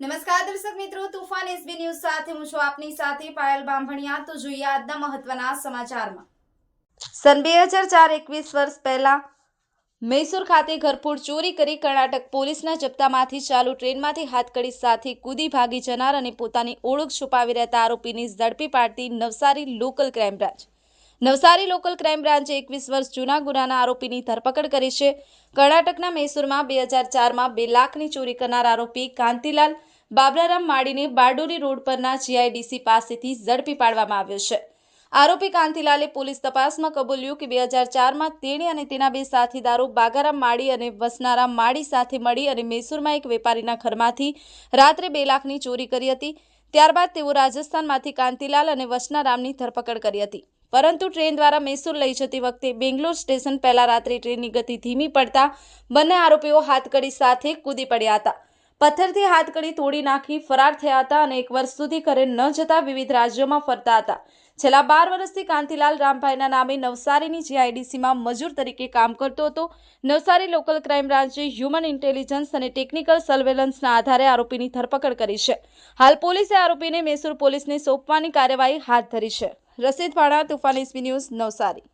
નમસ્કાર દર્શક મિત્રો, તુફાન એસબી ન્યૂઝ સાથે હું છું આપની સાથે પાયલ બાંભણિયા. તો જોઈએ આજના મહત્વના સમાચારમાં. સન બે હજાર ચાર એકવીસ વર્ષ પહેલા મૈસૂર ખાતે ઘરફોડ ચોરી કરી કર્ણાટક પોલીસના જપ્તામાંથી ચાલુ ટ્રેનમાંથી હાથકડી સાથે કૂદી ભાગી જનાર અને પોતાની ઓળખ છુપાવી રહેતા આરોપીની ઝડપી પાડતી Navsari local crime branch. Navsari local crime બ્રાન્ચે એકવીસ વર્ષ જૂના ગુનાના આરોપીની ધરપકડ કરી છે. કર્ણાટકના મૈસૂરમાં બે હજાર ચારમાં બે લાખની ચોરી કરનાર આરોપી કાંતિલાલ બાબરારામ માડીને બારડોલી રોડ પરના જીઆઈડીસી પાસેથી ઝડપી પાડવામાં આવ્યો છે. આરોપી કાંતિલાલે પોલીસ તપાસમાં કબૂલ્યું કે બે હજાર ચારમાં તેણે અને તેના બે સાથીદારો બાગારામ માળી અને વસનારામ માળી સાથે મળી અને મૈસૂરમાં એક વેપારીના ઘરમાંથી રાત્રે બે લાખની ચોરી કરી હતી. ત્યારબાદ તેઓ રાજસ્થાનમાંથી કાંતિલાલ અને વસનારામની ધરપકડ કરી હતી. પરંતુ ટ્રેન દ્વારા મૈસૂર લઈ જતી વખતે બેંગ્લોર સ્ટેશન પહેલા રાત્રે ટ્રેનની ગતિ ધીમી પડતા બંને આરોપીઓ હાથકડી સાથે કૂદી પડ્યા હતા. પથ્થરથી હાથકડી તોડી નાખી, ફરાર થયા હતા અને એક વર્ષ સુધી ઘરે ન જતા વિવિધ રાજ્યોમાં ફરતા હતા. છેલ્લા બાર વર્ષથી કાંતિલાલ રામભાઈના નામે નવસારીની જીઆઈડીસીમાં મજૂર તરીકે કામ કરતો હતો. નવસારી લોકલ ક્રાઇમ બ્રાન્ચે હ્યુમન ઇન્ટેલિજન્સ અને ટેકનિકલ સર્વેલન્સના આધારે આરોપીની ધરપકડ કરી છે. હાલ પોલીસે આરોપીને મૈસૂર પોલીસને સોંપવાની કાર્યવાહી હાથ ધરી છે. Rashid Bhana Toofan SB news, Navsari.